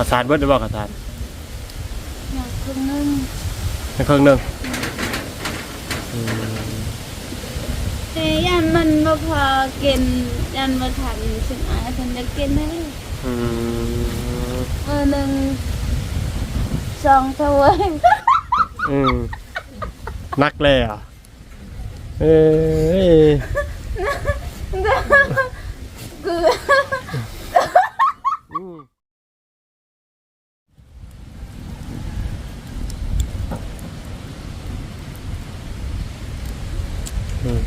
ข้าวสารเบิดหรือเปล่าข้าวสารอย่างครึ่งนึงในเครื่องหนึงอืมแต่ยันมันบ่พอกินยันบ่ทันสิมาทันจะกินได้อืมมือหนึ่งสองถ้วย อืมนักเลยอะเอ้ยคืออืมอืม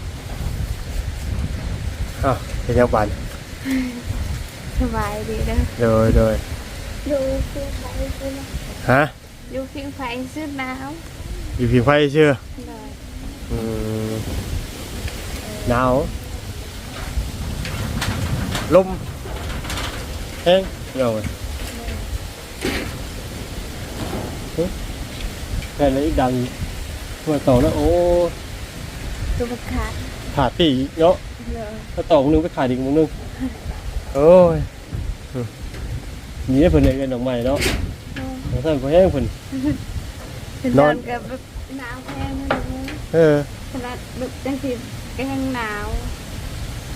อ้าว เป็นยังบันสบายดีนะโดยโดยดูพิงไฟซื้อนะฮะดูพิงไฟซื้อหนาวอยู่พิงไฟเชื่อเลยอืมหนาวลมแห้งเหงาเลยเฮ้ยแค่เล ยดังตัวต่อแล้วโอ้ตัวประคัดขาดปีกเนาะเลยถ้าต่อมึงนึงไปขาดอีกมึงนึงโอ้ยอืมนี่ได้เพิ่นเลยกันดอกไม้เนาะแล้วท่านพอแห้งเพิ่นเป็นนนออนนกับแบบหนาวแห้งเลยนะเออขนาดแบบจังสิก็ยังหนาว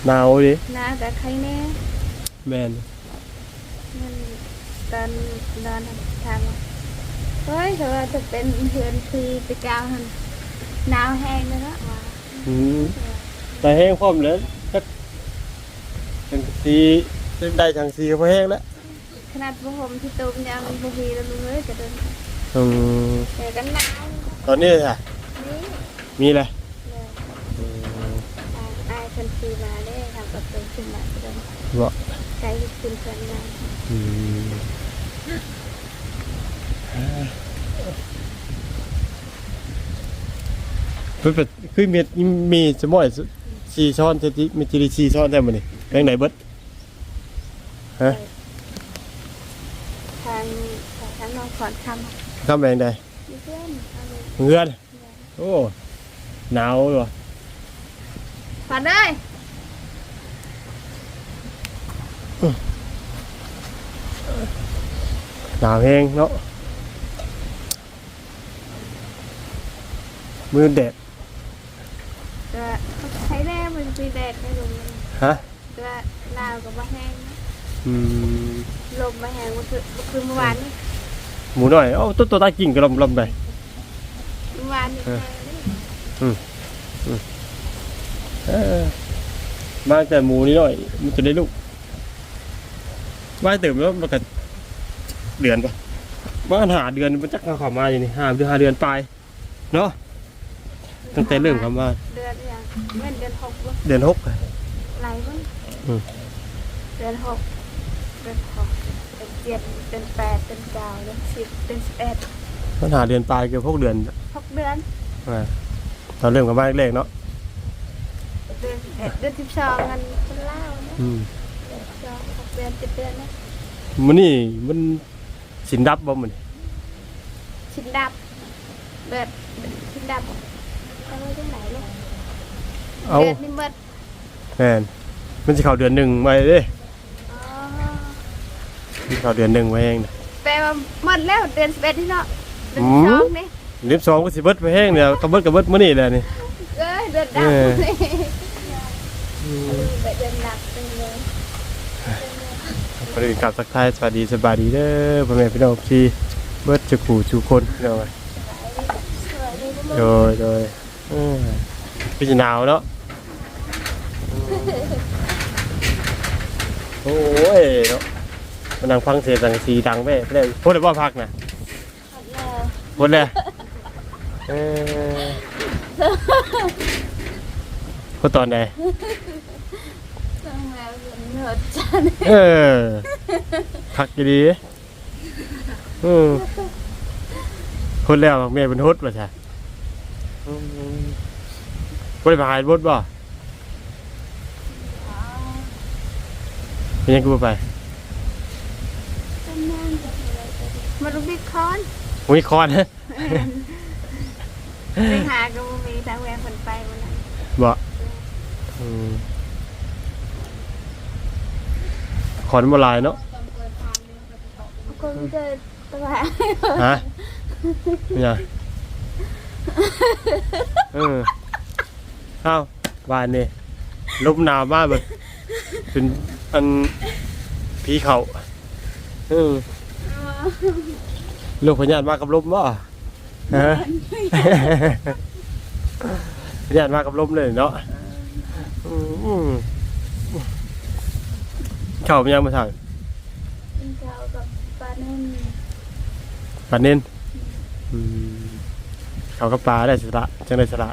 หนาวดิหนาวแต่ใครแน่แม่นมันตอนนอนทำเฮ้ยแต่ว่าจะเป็นเพื่อนคือไปกาวหันหนาวแห้งเลยเนาะว่าอืม แต่แห้งพร้อมแล้วจักจังสีได้จังสีก็พอแห้งแล้วขนาดพวกผมที่ตูมยังบุพีแล้วมึงเอ้ยจะเดินอืมเจอกันหนาวตอนนี้ค่ะนี่มีอะไรเลยอืมอายอายคนซีมาได้ทำประตูขึ้นมาจะเดินบ่ใช้ขึ้นเพื่อนมาอืมเพิ่นเป็นคือมีมีสมอย สีช้อนเทติมีจิริสีช้อนได้บ่นี่แบงไหนเบิดฮะทางทางน้องขอนคำคำแบงใดมีเพื่อนเอาเลยเงื่อนโอ้หนาวเลยว่ะขอนเลยหนาวแห้งเนาะมือแดดก็ใช้แน่ มันมีแดดไม่ลมมันฮะก็หนาวกับมาแห้งนะอืมลมมาแห้งมันคือมันคือเมื่อวานนี่หมูหน่อยเอ้าตัวตัวตากิ่งกระลำลำไป เมื่อวานนี่เออ แห้งนี่เออมาแต่หมูนี่หน่อยมันจะได้ลูกว่ายตื่นแล้วมันก็เดือนปะว่าหาเดือนมันจะเข้าเข้ามาอยู่นี่ห้าเดือนห้าเดือนปลายเนาะ ตั้งแต่เริ่มเข้ามาเดือนอย่างเว้นเดือนหกวะเดือนหกไรวะอืม เดือนหกเดือนหกเดือนเจ็ดเดือนแปดเดือนเก้าเดือนสิบเดือนสิบเอ็ดมันหาเดือนปลายเกือบหกเดือนหกเดือนอ่าตอนเริ่มเข้ามาแรกๆเนาะเดือนสิบเอ็ดเดือนสิบสองเงินเป็นเล่านะอืมเดือนสิบสองหกเดือนเจ็ดเดือนนะมันนี่มันสินดับบ่มันชิ้นดับเดือนชิ้นดับ เอาไว้ที่ไหนลูกเอาเดือนนี่หมดแม่นมันจะเข้าเดือนหนึ่งไว้เด้อ๋อมันเข้าเดือนหนึ่งไว้เองนะ แปลว่าหมดแล้วเดือนสิบเอ็ดที่เนาะเดือนอืสิบมสองนี่เดือนสองก็สิเบิดไปแห้งเนี่ยกระเบิดกระเบิดมื้อนี่แหละนี่ เอ้ยเดือนดับเออนี่เดือนดับเป็นเลยคนอื่นกลับสักทายสวัสดีสบายดีเด้อพ่อแม่พี่น้องที่เบิดจุกูจูคนพี่น้องเอ้ยสวัสดีทุกโดคนยโดยเออพี่จะหนาวเนาะโอ้ยเนาะมันนั่งฟังเสียงสังกะสีดังไปไปเลยพูดเลยว่าพักนะพูดเลยเออพูดตอนใดต้องแล้วเดือนเหนือจันเออพักดีๆอืมพูดแล้วแม่เป็นฮุดป่ะใช่ พูดไปหายบดบ่เป็นยังกูบ่ไปมาดูบิ๊กคอนมีคอนฮะไปหาก็บ่มีทางแหวนคนไปวันนั้นบ่อืมคอนบ่หลายเนาะคนไม่เจอตะวันฮะเนี่ย เออเอ้าบ้านนี่ลมหนาวมากแบบเป็นอันพีเขาเออลูกพญานมากับลมบ่ฮะพญานมากับลมเลยเนาะอืมเข่าเป็นยังมาสั่งกินข้าวกับปลาเน่นปลาเน้นอืม เขากับปลาได้สละจังได้สละ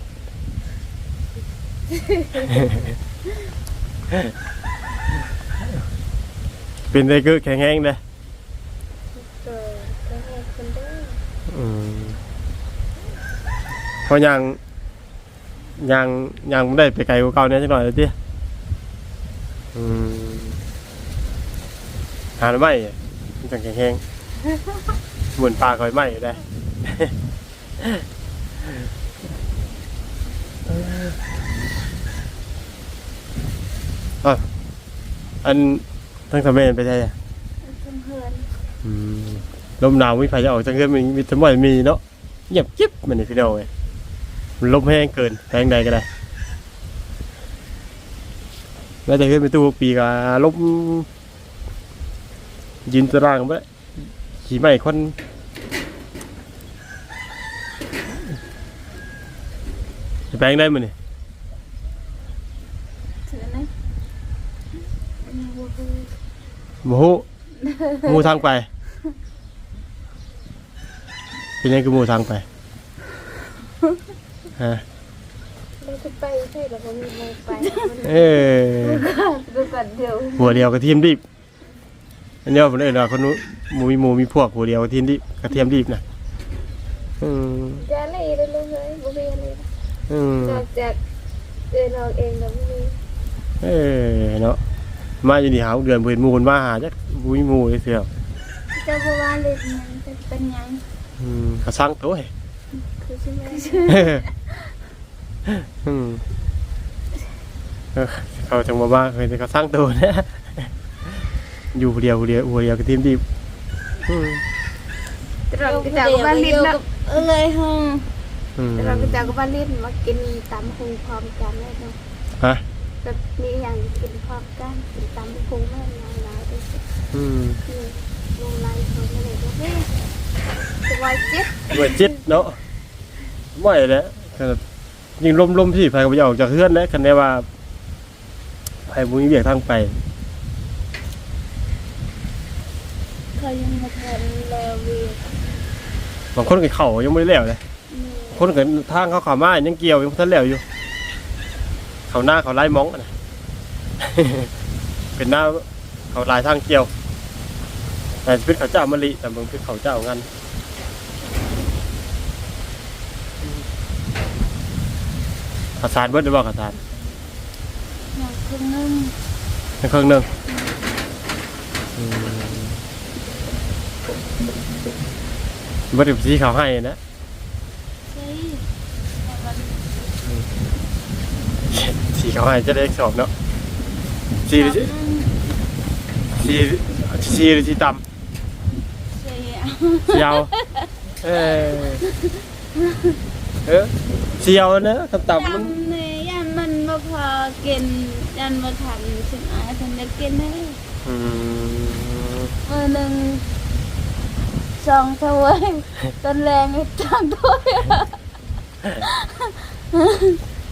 เป็นได้คือแข็งแรงเลยเกิดก็ให้คนเด้ออืมเพราะยังยังยังไม่ได้ไปไกลกว่าเก่าเนี่ยจังหน่อยเลยทีอืมหาหน่อไม้มันจังแข็งแรงเหมือนปลาคอยไหม้ได้ อะอันทั้งสามเณรไปใช่ไหมเพื่อนอืมลมหนาวมีไฟจะออกจากเรือนมีมีสมอยมีเนาะเงียบจิ๊บมันนี่พี่น้องเอ้ยมันลมแห้งเกินแห้งใดก็ได้แม้แต่ขึ้นไปตู้ปีกาลมยืนตารางไปขี่ไม้ควันจะแปลงได้มั้ยนี่ๆถือนะมีวัวคือหมูหมูทางไป เป็นยังคือหมูทางไปฮะเราจะไปใช่หรือว่ามีโมไปเออดูก่อนเดี๋ยวหัวเดียวกระเทียมดิบอันนี้ผมเอ่ยนะคนนู้นหมูมีหมูมีพวกหัวเดียวกระเทียมดิบกระเทียมดิบนะอืม อืมนอกจากเดินเราเองเราไม่มีเออเนาะมาอยู่นี่หาเดือนเบื่อหมูคนมาหาจักบุยหมูเลยเสียวจะบอกว่าเล็กมันจะเป็นยังอืมกระซังตัวเฮ้ยคือใช่ไหมอืมเออเขาจังมาบ้าเคยจะกระซังตัวนะอยู่ผู้เดียวผู้เดียวหัวเดียวกระเทียมดิบอืมเราก็จะกับบ้านลิ้นนะเลยฮะ อืมเราก็จะกับบ้านลิ้นมากินตำพุงพร้อมกันเลยเนาะฮะแบบมีอย่างกินพร้อมกันกินตำพุงแม่นายนายด้วยสิอืมนี่วงไล่เขาไม่ได้ด้วยเฮ้ยสบายจิ๊บเบื่อจิตเนาะไม่แหล้วยิงลมลมๆพี่ไฟก็ไปออกจากเฮือนแล้วคันได้ว่าไฟบุญเบียกทางไปเขายังมาทำแล้วเวียบางคนก็เข่ายังไม่ได้แล้วเลยบาง คนก็ทางเขาเข่ามายังเกี่ยวยังบ่ทันแล้วอยู่ เขาหน้าเขาไล่มองอะนะเป็นหน้าเขาลายทางเกี่ยวแต่เป็นเขาเจ้ามะลิแต่มึงเป็นเขาเจ้างันขาสารเบิดหรือเปล่าขาสารอย่างคนนึงเป็นเครื่องหนึ่งเบิดสีเขาให้นะ ใช่แต่มัน สีเขาให้จะได้สอบเนาะสีหรือนึงสีสีหรือสีต่ใช่ำสียาวเออเออสียาวนะต่ำตำมันำเนี่ยยันมันมาพอกินยันมาทำถึงอาถึงจะกินได้อืมมือหนึ่งสองถ้วยตอนแรงอีกตั้งถ้วย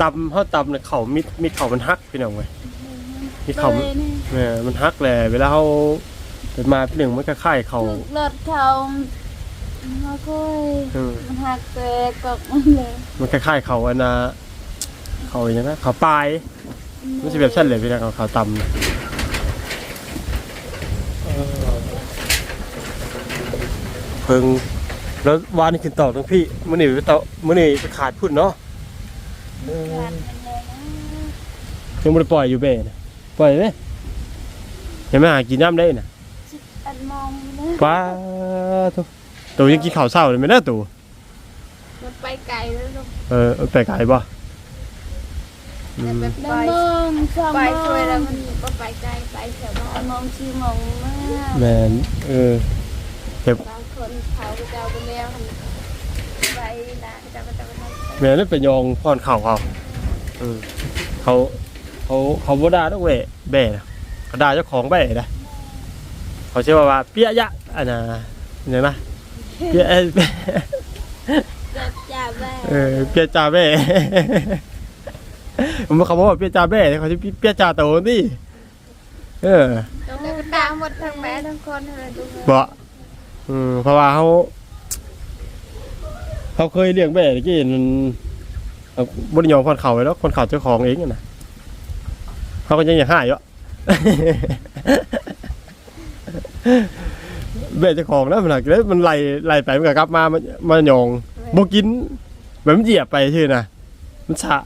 ต่ำเขาต่ำเนี่ยเขามิดมิดเขามันฮักพี่น้องเว้ยมิดเขาเลยนี่เนี่ยมันฮักแหละเวลาเขาเป็นมาพี่หนึ่งมันก็ค่ายเขาถูกรถเขามาค่อยอืมมันหักเตะกอกมันเลยมันคล้ายๆเขาอันนะเขาอย่างนั้นเขาปลายมันจะแบบเช่นเลยพี่น้องเขาเขาต่ำน่ะเพิ่งแล้ววานนี่ขึ้นต่อทั้งพี่มื่อนี่ไปต่อมื่อนี่ไปขาดพุ่นเนาะ ขาดมันเลยนะยังไม่ได้ปล่อยอยู่เบ้นะปล่อยไหมยังไม่หากินน้ำได้นะจิตอันมองนะป้าตัวตัวยังกินข้าวเศร้าเลยไหมนะตัวมันไปไกลแล้วลูกเออเอาไปไกลป่ะอืมแต่แบบไปน้ำมองสองไปมช่วยแล้วงมันก็ไปไกลไปแถวบ้านมองชื่อมองมากแมนเออเก็บบางคนเขาก็จะเอาไปแล้วหั่นไว้นะจะก็จะไปทำ แม่นั่นเป็นยองพรเข่าเขาอืมเขาเขาเขาบ่ด่าดอกเว้ยแบ่นะเขาด่าเจ้าของแบ่นะเขาเชื่อว่าว่าเปียยะอันน่ะเห็นไหมเปียเอ้ยจะจ่าแม่เออเปียจ่าแบ่มันเขาบอกว่าเปียจ่าแบ่เขาจะเปียจ่าโตนี่เออแล้วก็ตามหมดทั้งแม่ทั้งคนเลยดูเลยบ่อืมเพราะว่าเขา เขาเคยเลี้ยงแบ่ตะกี้มันเอาบริยอมคนเขาไว้แล้วคนเขาเจ้าของเองอะนะเขาก็ยังอยากหายอยู่ แบ่เจ้าของแล้วมันหลักแล้วมันไหล่ไล่ไปมันก็กลับมามันมันยองบกินแบบมันเหยียบไปชื่อนะมันสะ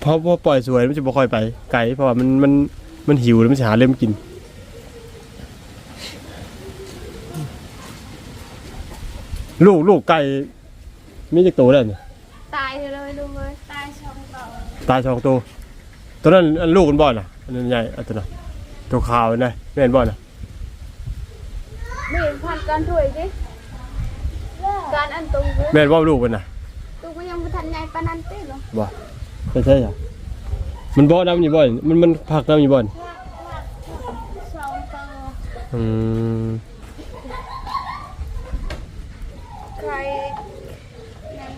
เพราะว่าปล่อยสวยมันจะบ่ค่อยไปไกลเพราะว่ามันมันมันหิวแล้วมันจะหาเล่มกิน ลูกลูกไก่มีจักตัวแล้วนี่ตายเลยดูเลยตายช่องต่อตายสองตัวตัวนั้นอันลูกมันบ่อนอะอันนั้นใหญ่อันตัวนั้นตัวขาวนะแม่นบ่อนอะไม่เห็นพันการถวยสิการอันตรงเลยแม่นบ่ลูกมันน่ะตูก็ยังไม่ทันใหญ่ปานนั้นเต้หรอบ่ใช่ใช่จ้ะมันบ่น้ำอยู่บ่อนมันมันผักน้ำอยู่บ่อนสองตัวอืม ใครยัง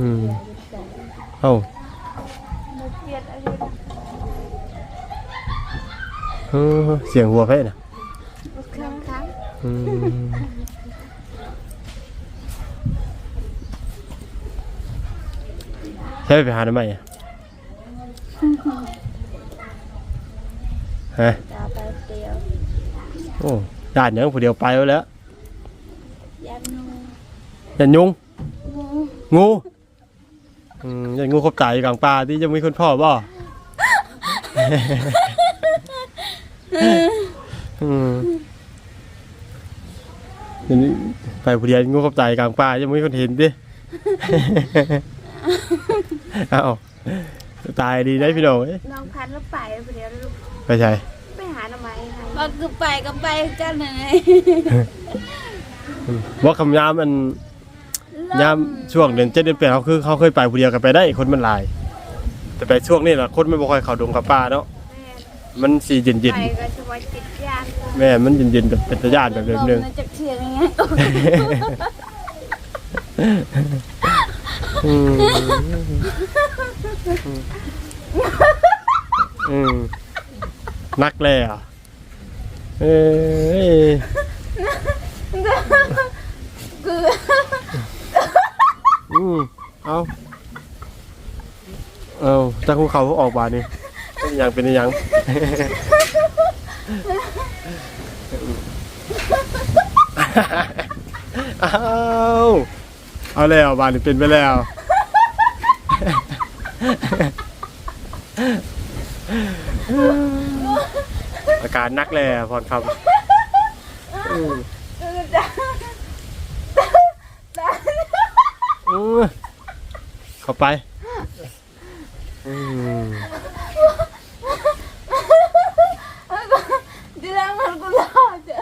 อืมเอ้าไม่เกลียดอะไรนะเออเสียงหัวไฟน่ะครั้งครั้งอืมใช่ไปหาทำไมอะฮะจะไปเดียวโอ้ด่านยังผู้เดียวไปแล้วยันนูยันยุงงูงู อืมยันงูครบตายอยู่กลางป่าที่จะมีคนพ่อบ่อืมเดี๋ยวนี้ไปผู้เดียวงูครบตายอยู่กลางป่ายังไม่มีคนเห็นดิ เอาตายดีได้พี่น้องเอ้ยน้องพันแล้วไปเดี๋ยวลูกไปใช่ ไปหาทำไมคะก็คือไปก็ไปกันเลย ว่าคำยามอัน ยามช่วงเดือนเจ็ดเดือนแปดเขาคือเขาเคยไปผู้เดียวกันไปได้คนมันหลาย แต่ไปช่วงนี้ล่ะคนไม่บ่ค่อยเข้าดงกับป่าเนาะแม่มันสีเย็นเย็นไปก็จะไว้ติดยานๆแม่มันเย็นเย็นๆแบบเป็นตะยานแบบเดิมลมจะเทียงยังไงอืมอืมนักแล่อะเอ้ย คือ อืมเอาเอาจากภูเขาออกมานี่เป็นย่างเป็นย่างเอาเอาแล้วบานนี่เป็นไปแล้วอาการนักเลยพรคำ อืมอืมเข้าไปอืมดีแล้วมันกูรอดจ้ะ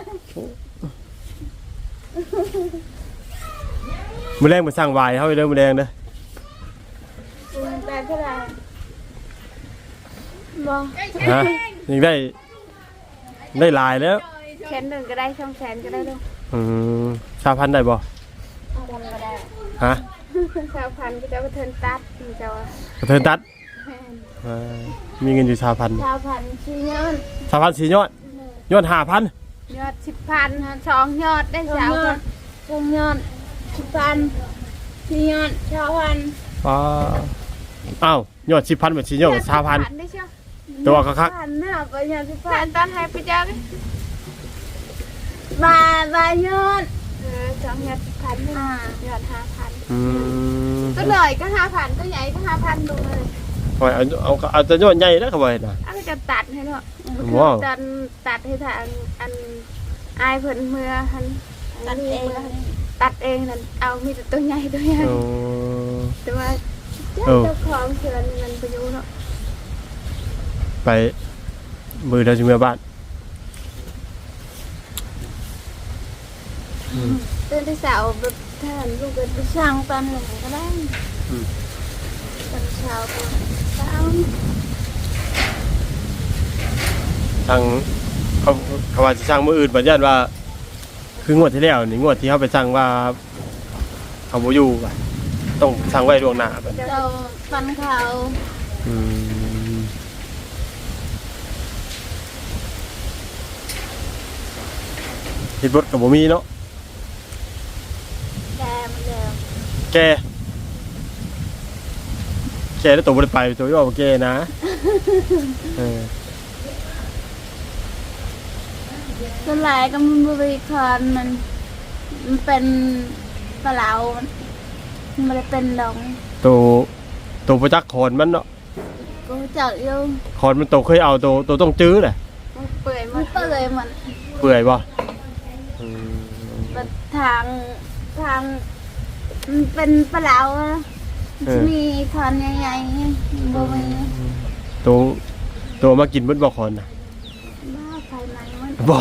มือแรงมาสร้างวายเข้าไปเด้อมือแรงเด้อแต่เท่าไหร่บอกฮะยังได้ได้ลายแล้วแสนหนึ่งก็ได้ช่องแสนก็ได้ลูกอืมชาพันธุ์ได้บ่ทำก็ได้ฮะ ชาวพันธุ์ก็จะไปเทินตัดมันจะว่ากระเทินตัดแม่นอ่ามีเงินอยู่ชาพันธุ์ชาวพันธุ์ชีเงินชาพันธุ์สียอดยอดห้าพันยอดสิบพันสองยอดได้ชาสาวเงินชาวเงินชิพันชีเงินชาวพันธุ์อ้าวอ้าวยอดสิบพันแบบสียอดกับชาพันธุ์ได้เชียวตัวคักพันหน้าไปยังชิแฟพันนตอนให้ไปเจ้าดิบาบาเงินเออสองยอดสิบพันหนึ่งอ่ายอดห้าพันๆอืมตัวหน่อยก็ห้าพันตัวใหญ่ก็ห้าพันดูเลยเอาเอาเอาเอาแต่ยอดใหญ่แล้วก็ไว้น่ะอันจะตัดให้เนาะว้าว ตัดตัดให้ทางอันอายเพิ่นเมื่อหันตัดเองตัดเองนั่นเอามีแต่ตัวใหญ่ตัวใหญ่โอ้ แต่ว่าเออ เจ้าของเชิญมันไปอยู่เนาะไปมือเราจะเมื่อบ้าน ตื่นที่เสาแบบท่านลูกเป็นไปช่างตอนหนึ่งก็ได้อืมตอนเช้าก็เช้าทางเขาเขาว่าจะสร้างมืออื่นบัญญัติว่า คืองวดที่แล้วนี่งวดที่เขาไปสร้างว่าเขาบ่อยู่อะต้องสร้างไว้ล่วงหน้าบัดเราฟันเขาอืมเฮ็ดบดกับบ่มีเนาะ แกมันแล้วแก แกแล้วตัวบ่ได้ไปตัวย่อบ่แกนะเออส่วนหลายก็มันบริคารมัน มันเป็นปลาเหลามันไม่ได้เป็นดองตัวตัวประจักษ์ขอนมันเนาะกูจักอยู่ขอนมันโตเคยเอาตัวตัวต้องจื้อแหละมันเปื่อยหมมันดก็เลยมันเปื่อยบ่อืมเป็นทางทาง มันเป็นปลาเหลาอะมันจะมีคอนใหญ่ๆบ่มีตัวตัวมากินเบิดบ่ขอนน่ะบ้าภายในมันบ่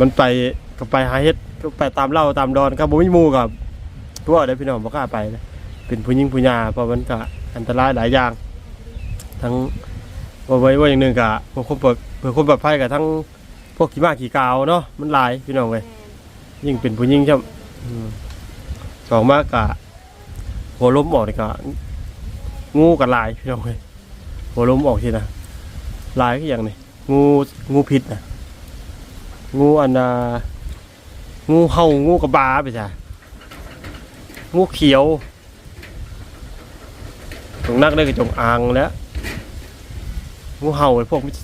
มันไปก็ไปหาเฮ็ดก็ไปตามเล่าตามดอนครับบ่มีหมู่กับตัวได้พี่น้องบ่กล้าไปนะเป็นผู้หญิงผู้หญิงเพราะมันก็อันตรายหลายอย่าง ทั้งว่าไว้ว่าอย่างหนึงก็เพื่อความปลอดเพื่อความปลอดภัยกับทั้ง พวกขี้ม้าขี้กาวเนาะมันหลายพี่น้องเว้ยยิ่งเป็นผู้หญิงใช่อืมสองมากกะหัวล้มออกนี่ก็งูกับลายพี่น้องเว้ยหัวล้มออกทีนะลายก็อย่างนี้งูงูพิษนะงูอันน่ะงูเห่างูกระบาไปจ้ะงูเขียวตรงนักได้กระจงอางแล้วงูเห่าไอ้พวกมิตร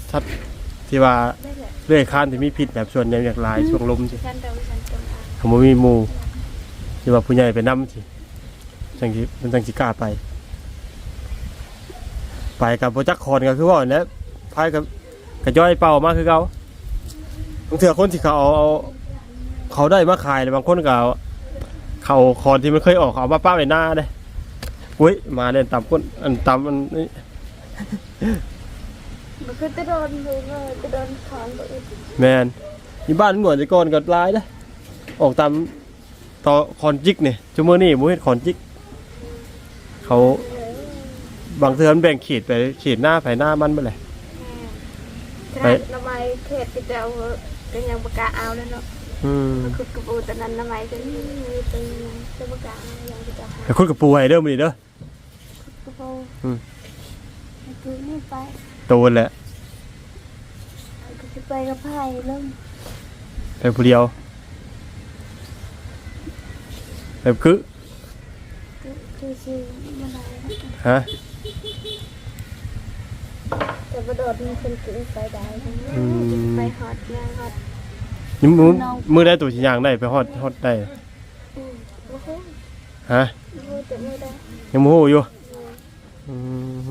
ทัดที่ว่าได้แหละเลื่อยคานที่มีพิษแบบส่วนใหญ่อย่างลายช่วงลมสิฉันเดาฉันจำอะผมบ่มีหมู่ที่ว่าผู้ใหญ่ไปนำสิจังสิมันจังสิกล้าไป ไปกับโปรจักคอนก็คือว่าเนี่ยพายกับกระย่อยเป่ามาคือเขาบางเถื่อคนที่เขาเอาเอาเขาได้มาขายเลยบางคนก็เอาเขาคอนที่มันเคยออกเขาเอามาป้าไปหน้าเลยอุ้ยมาเล่นตามก้นอันตามอันนี้ มันคือจะโดนดูเลยจะโดนของตัวอื่นแมนอยู่บ้านหน่วยแต่ก่อนก็ร้ายนะออกตามต่อคอนจิกเนี่ยชั่วโมงนี้มูเห็นคอนจิก เขาบางเทือนแบ่งขีดไปขีดหน้าไผหน้ามันไปเลยขนาดน้ำไม้เขตก็จะเอาก็ยังประกาศเอาเลยเนาะอืมมันคือกระปูแต่นั้นน้ำไม้ก็นี่มีเป็นยังจะประกาศเอายังจะหาแต่คนกับปูไฮเด้อมันนี่เด้อ กระปูคือไม่ไปโตนแหละก็จะไปกับไผ่เริ่มไปผู้เดียวแบบคือคือชื่อมันอะไรนะฮะแต่ประโดดมันคนกินไปได้ไปฮอตงานฮอตนี่มือมือได้ตัวชิ้นยางได้ไปฮอดฮอดได้อืมโอ้โหฮะโอ้โหแต่ไม่ได้ยังโมโหอยู่อืม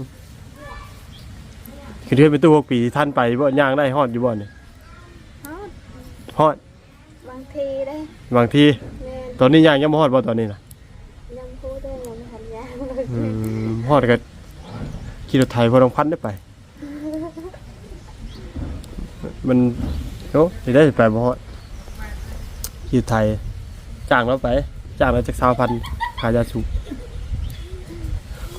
คือเทือนเป็นตู้หกปีที่ท่านไปบ่ย่างได้ฮอดอยู่บ่เนี่ยฮอตฮอดบางทีได้บางทีแม่ตอนนี้ย่างยังบ่ฮอดบ่ตอนนี้น่ะยังพูดได้ยังไม่ทันยางเลยอืมฮอดก็ขี่รถไถพอต้องพันได้ไป มันโอ้สิได้ไปบ่ฮอดขี่รถไถจ้างเราไปจ้างเราจาก20,000ค่ายาสูบ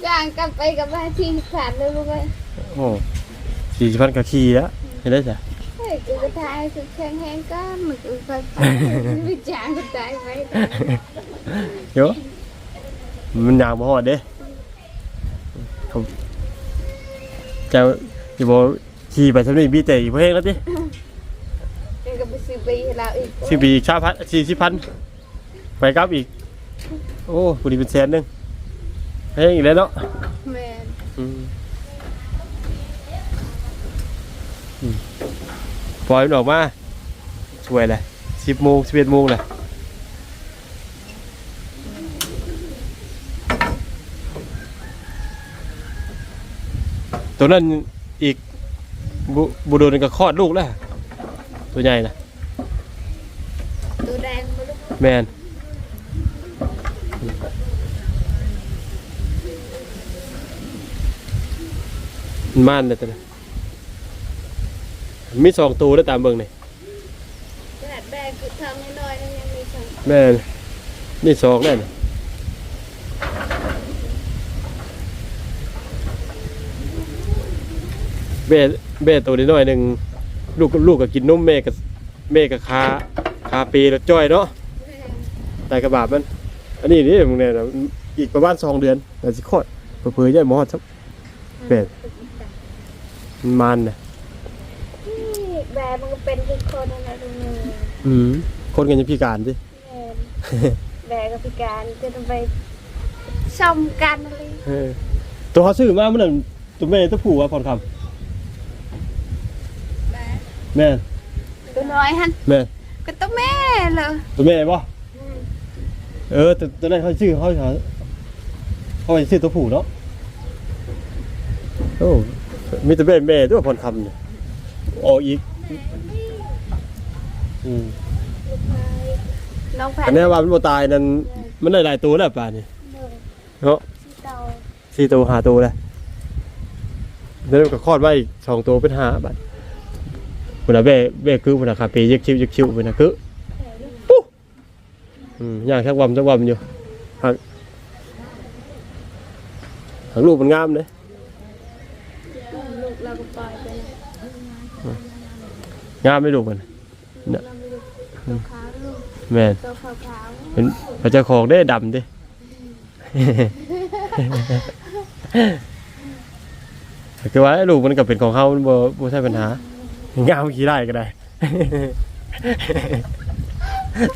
จ้างกลับไปกับบ้านที่ขาดเลยรู้ไหมโอ้ 40,000ก็ขี่แล้วเห็นได้จ้ะเฮ้ยกูจะทายสุดแข็งแห้งก้อนมึงกูไปไปจ้างกูตายไปเดี๋ยวมันยางบ่ฮอดเด้เขาจะสิบ่ขี่ไปซำนี้มีแต่อีกเพลงแล้วติยังก็ไปซื้อปีให้เราอีกสิปีอีกชาพัน40,000ไปกลับอีก โอ้ผู้นี้เป็นแสนหนึงเพลงอีกแล้วเนาะแม่อืมอืม ปล่อยมันออกมาสวยเลยสิบโมงสิบเอ็ดโมงเลยตัวนั้นอีกบุบุโดนก็คลอดลูกแล้วตัวใหญ่นะตัวแดงมาลูกแมนมันม่านเลยตัวนี้ มีสองตัวแล้วตามเบิ่งนี่ขนาดแบกคือทำน้อยๆนั่นยังมีสองแม่นมีสองแน่นแม่แม่ตัวนี้น้อยหนึ่งลูกลูกก็กินนมแม่ก็แม่ก็คาคาปีแล้วจ้อยเนาะตายกระบาดมัน อันนี้นี่มึงเนี่ยนะอีกประมาณสองเดือนแต่สิคลอดเผื่อๆใหญ่หมอดสักเป็ดมันมันนะ แบกมันก็เป็นทุกคนนั่นแหละทุกมืออืมคนกันจะพิการสิแม่นแบกกับพิการจะต้องไปซ่อมกันอะไรเออตัวเขาซื้อมาเมื่อนั้นตัวแม่ตัวผู้ว่าพรคำแม่ตัวน้อยฮันแม่ก็ตัวแม่เลยตัวแม่ป่ะเออแต่ตอนนั้นเขาชื่อเขาเขาเขาไปชื่อตัวผู้เนาะโอ้มีแต่แม่แม่ตัวพรคำเนี่ยออกอีก อืมน้องแผ่อันนนี้ว่ามันบ่ตายนั่นมันได้หลายตัวแล้วป่านนี่เนาะเตาสี่ตัวห้าตัวแล้วแล้วก็คลอดไว้อีกสองตัวเป็นห้าบาทพุ่นน่ะแบ่แบ่คือพุ่นน่ะคาปียึกชิวยึกชิวพุ่นน่ะคือปุ๊อืมย่างชักวำชักวำอยู่หักหักลูกมันงามเลยลูกเราก็ปล่อยไปเลย งามไหม่ลูกมันเราไม่ลูกตัวขาวลูกแม่นตัวขาวขาวเป็นพระเจ้าของได้ดำดิคือว่าไอ้ลูกมันก็เป็นของเขามันบ่บ่ใช่ปัญหางามขี่ได้ก็ได้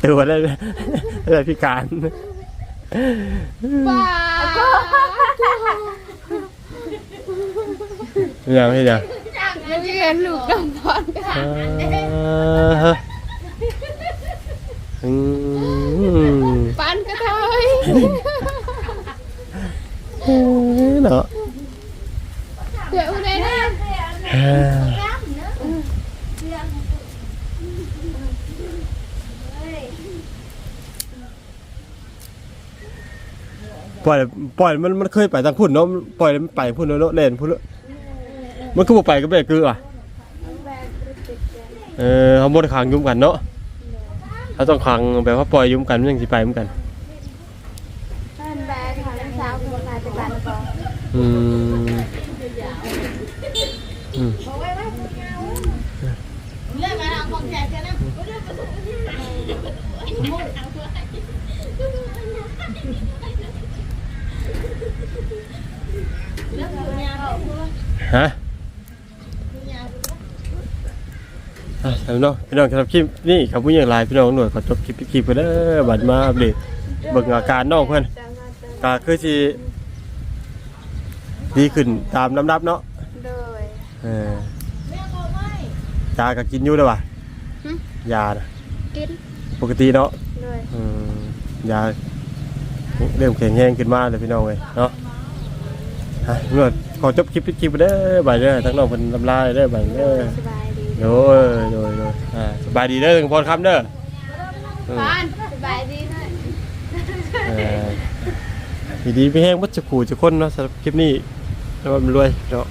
ตัวได้ได้พิการป้าอย่างนี้อย่างไม่ เรียนลูกดำพอนกันอ่าฮะอืมปันกระเทยเนาะเดี๋ยวได้นะอ่าปล่อยปล่อยมันมันเคยไปทางพุ่นเนาะปล่อยมันไปพุ่นเนาะเล่นพุ่นเนาะ มันก็บ่ไปก็แบบคืออะแบกติดกันเออเขาบ่ได้ขังยุ่มกันเนาะเขาต้องขังแบบว่าปล่อยยุ่มกันมันยังสิไปเหมือนกันท่านแบกของสาวคนมาจากบ้านก่อนอืมอืมฮะ อะพี่น้องพี่น้องครับคลิปนี่ครับผู้ใหญ่หลายพี่น้องหน่วยขอจบคลิปคลิปไปเด้อบัดมาอัปเดตเบิ่งอาการน้องเพิ่นจะมาเจอก็คือสิดีขึ้นตามลำดับเนาะโดยเออยาก็กินอยู่แล้วว่ะหึยาน่ะกินปกติเนาะโดยอืมยาเริ่มแข็งแรงขึ้นมาเลยพี่น้องเว้ยเนาะฮะนวดขอจบคลิปคลิปไปเด้อบายเด้อทั้งน้องเพิ่นลำลายเด้อบายโดเด้อยสบายดี โดยโดยโดยอ่าสบายดีเด้อถึงพรคำเด้ออืมปานสบายดีหน่อยเออดีดีไปแห้งวัดจะขู่จะคนเนาะสำหรับคลิปนี้แล้วมันรวยเนาะ